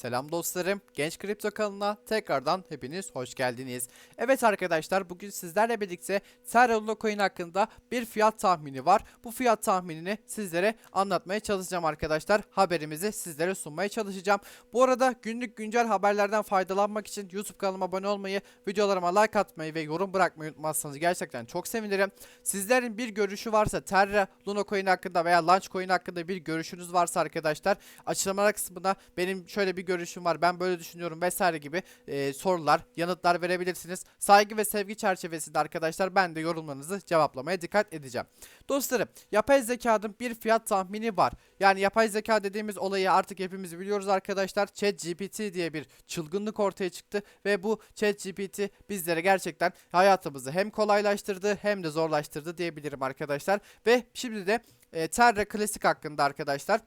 Selam dostlarım. Genç Kripto kanalına tekrardan hepiniz hoş geldiniz. Evet arkadaşlar bugün sizlerle birlikte Terra Luna Coin hakkında bir fiyat tahmini var. Bu fiyat tahminini sizlere anlatmaya çalışacağım arkadaşlar. Haberimizi sizlere sunmaya çalışacağım. Bu arada günlük güncel haberlerden faydalanmak için YouTube kanalıma abone olmayı, videolarıma like atmayı ve yorum bırakmayı unutmazsanız gerçekten çok sevinirim. Sizlerin bir görüşü varsa Terra Luna Coin hakkında veya Launch Coin hakkında bir görüşünüz varsa arkadaşlar açıklamalar kısmına benim şöyle bir görüşüm var ben böyle düşünüyorum vesaire gibi e, sorular yanıtlar verebilirsiniz. Saygı ve sevgi çerçevesinde arkadaşlar ben de yorumlarınızı cevaplamaya dikkat edeceğim. Dostlarım yapay zekanın bir fiyat tahmini var. Yani yapay zeka dediğimiz olayı artık hepimiz biliyoruz arkadaşlar. ChatGPT diye bir çılgınlık ortaya çıktı ve bu ChatGPT bizlere gerçekten hayatımızı hem kolaylaştırdı hem de zorlaştırdı diyebilirim arkadaşlar. Ve şimdi de e, Terra Classic hakkında arkadaşlar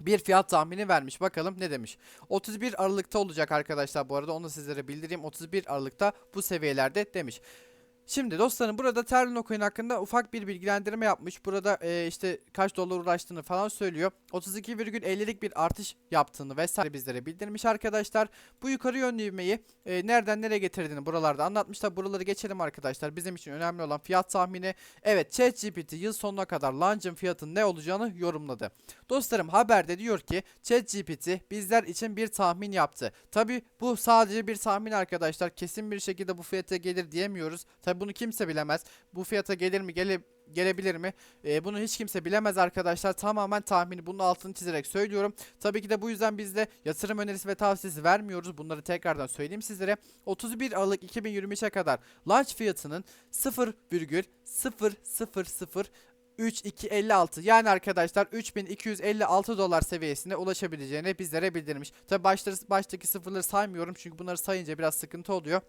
bir fiyat tahmini vermiş. Bakalım ne demiş. 31 Aralık'ta olacak arkadaşlar bu arada onu sizlere bildireyim. 31 Aralık'ta bu seviyelerde demiş. Şimdi dostlarım burada Terlino Coin hakkında ufak bir bilgilendirme yapmış. Burada e, işte kaç dolar uğraştığını falan söylüyor. 32,50'lik bir artış yaptığını vesaire bizlere bildirmiş arkadaşlar. Bu yukarı yönlü ivmeyi e, nereden nereye getirdiğini buralarda anlatmışlar. Buraları geçelim arkadaşlar. Bizim için önemli olan fiyat tahmini. Evet ChatGPT yıl sonuna kadar launch'ın fiyatının ne olacağını yorumladı. Dostlarım haberde diyor ki ChatGPT bizler için bir tahmin yaptı. Tabi bu sadece bir tahmin arkadaşlar. Kesin bir şekilde bu fiyata gelir diyemiyoruz. Tabi bunu kimse bilemez. Bu fiyata gelir mi gele, gelebilir mi? Ee, bunu hiç kimse bilemez arkadaşlar. Tamamen tahmini. Bunun altını çizerek söylüyorum. Tabii ki de bu yüzden biz de yatırım önerisi ve tavsiyesi vermiyoruz. Bunları tekrardan söyleyeyim sizlere. 31 Aralık 2023'e kadar launch fiyatının 0,0000 3256 yani arkadaşlar 3256 dolar seviyesine ulaşabileceğini bizlere bildirmiş. Tabi baştaki sıfırları saymıyorum çünkü bunları sayınca biraz sıkıntı oluyor.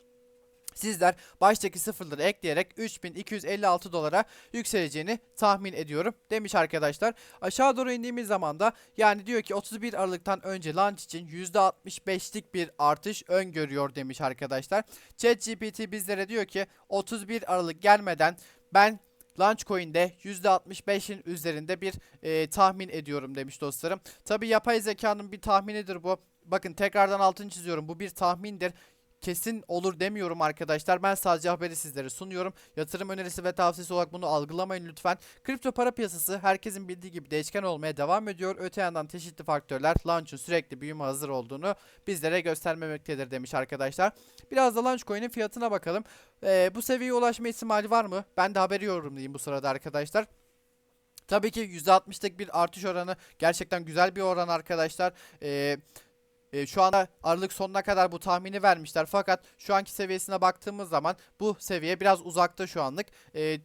Sizler baştaki sıfırları ekleyerek 3256 dolara yükseleceğini tahmin ediyorum demiş arkadaşlar. Aşağı doğru indiğimiz zaman da yani diyor ki 31 Aralık'tan önce launch için %65'lik bir artış öngörüyor demiş arkadaşlar. ChatGPT bizlere diyor ki 31 Aralık gelmeden ben Launchcoin'de %65'in üzerinde bir e, tahmin ediyorum demiş dostlarım. Tabi yapay zekanın bir tahminidir bu. Bakın tekrardan altını çiziyorum. Bu bir tahmindir kesin olur demiyorum arkadaşlar. Ben sadece haberi sizlere sunuyorum. Yatırım önerisi ve tavsiyesi olarak bunu algılamayın lütfen. Kripto para piyasası herkesin bildiği gibi değişken olmaya devam ediyor. Öte yandan çeşitli faktörler launch'un sürekli büyüme hazır olduğunu bizlere göstermemektedir demiş arkadaşlar. Biraz da launch coin'in fiyatına bakalım. Ee, bu seviyeye ulaşma ihtimali var mı? Ben de haberi yorumlayayım bu sırada arkadaşlar. Tabii ki %60'lık bir artış oranı gerçekten güzel bir oran arkadaşlar. Eee e, şu anda Aralık sonuna kadar bu tahmini vermişler. Fakat şu anki seviyesine baktığımız zaman bu seviye biraz uzakta şu anlık. E,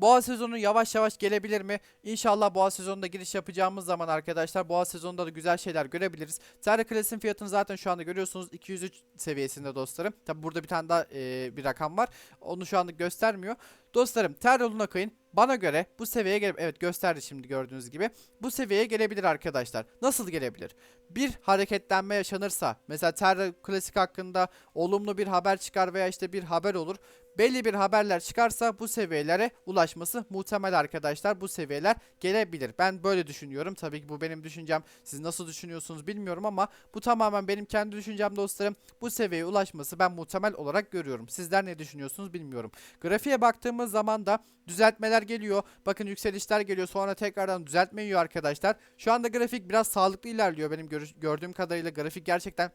Boğa sezonu yavaş yavaş gelebilir mi? İnşallah boğa sezonunda giriş yapacağımız zaman arkadaşlar boğa sezonunda da güzel şeyler görebiliriz. Terra Class'in fiyatını zaten şu anda görüyorsunuz 203 seviyesinde dostlarım. Tabi burada bir tane daha e, bir rakam var. Onu şu anda göstermiyor. Dostlarım Terra Luna Coin bana göre bu seviyeye gel evet gösterdi şimdi gördüğünüz gibi. Bu seviyeye gelebilir arkadaşlar. Nasıl gelebilir? Bir hareketlenme yaşanırsa mesela Terra Classic hakkında olumlu bir haber çıkar veya işte bir haber olur. Belli bir haberler çıkarsa bu seviyelere ulaşması muhtemel arkadaşlar. Bu seviyeler gelebilir. Ben böyle düşünüyorum. Tabii ki bu benim düşüncem. Siz nasıl düşünüyorsunuz bilmiyorum ama bu tamamen benim kendi düşüncem dostlarım. Bu seviyeye ulaşması ben muhtemel olarak görüyorum. Sizler ne düşünüyorsunuz bilmiyorum. Grafiğe baktığımız zaman da düzeltmeler geliyor. Bakın yükselişler geliyor. Sonra tekrardan düzeltme yiyor arkadaşlar. Şu anda grafik biraz sağlıklı ilerliyor benim gördüğüm kadarıyla. Grafik gerçekten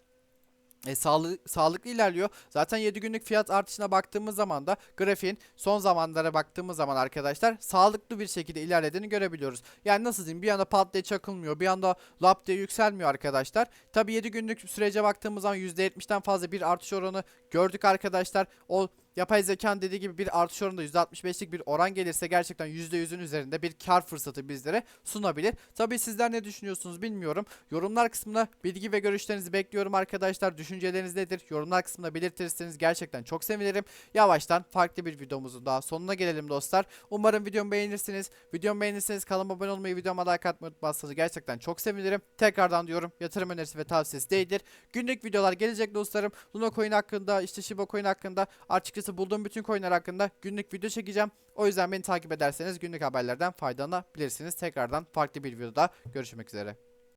e, sağlı, sağlıklı ilerliyor. Zaten 7 günlük fiyat artışına baktığımız zaman da grafiğin son zamanlara baktığımız zaman arkadaşlar sağlıklı bir şekilde ilerlediğini görebiliyoruz. Yani nasıl diyeyim bir anda pat diye çakılmıyor bir anda lap diye yükselmiyor arkadaşlar. Tabi 7 günlük sürece baktığımız zaman %70'den fazla bir artış oranı gördük arkadaşlar. O yapay zekanın dediği gibi bir artış oranında %65'lik bir oran gelirse gerçekten %100'ün üzerinde bir kar fırsatı bizlere sunabilir. Tabii sizler ne düşünüyorsunuz bilmiyorum. Yorumlar kısmına bilgi ve görüşlerinizi bekliyorum arkadaşlar. Düşünceleriniz nedir? Yorumlar kısmına belirtirseniz gerçekten çok sevinirim. Yavaştan farklı bir videomuzun daha sonuna gelelim dostlar. Umarım videomu beğenirsiniz. Videomu beğenirseniz kanalıma abone olmayı, videoma like atmayı unutmazsanız gerçekten çok sevinirim. Tekrardan diyorum yatırım önerisi ve tavsiyesi değildir. Günlük videolar gelecek dostlarım. Luna Coin hakkında, işte Shiba Coin hakkında açıkçası bulduğum bütün coinler hakkında günlük video çekeceğim. O yüzden beni takip ederseniz günlük haberlerden faydalanabilirsiniz. Tekrardan farklı bir videoda görüşmek üzere.